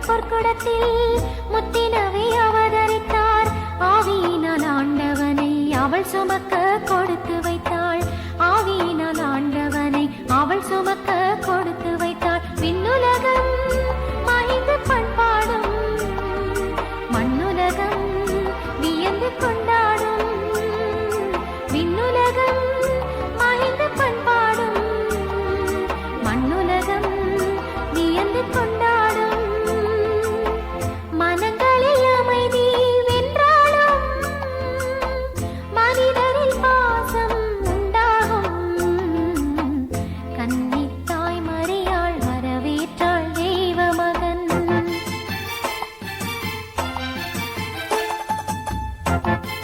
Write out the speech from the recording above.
கடவுள் Música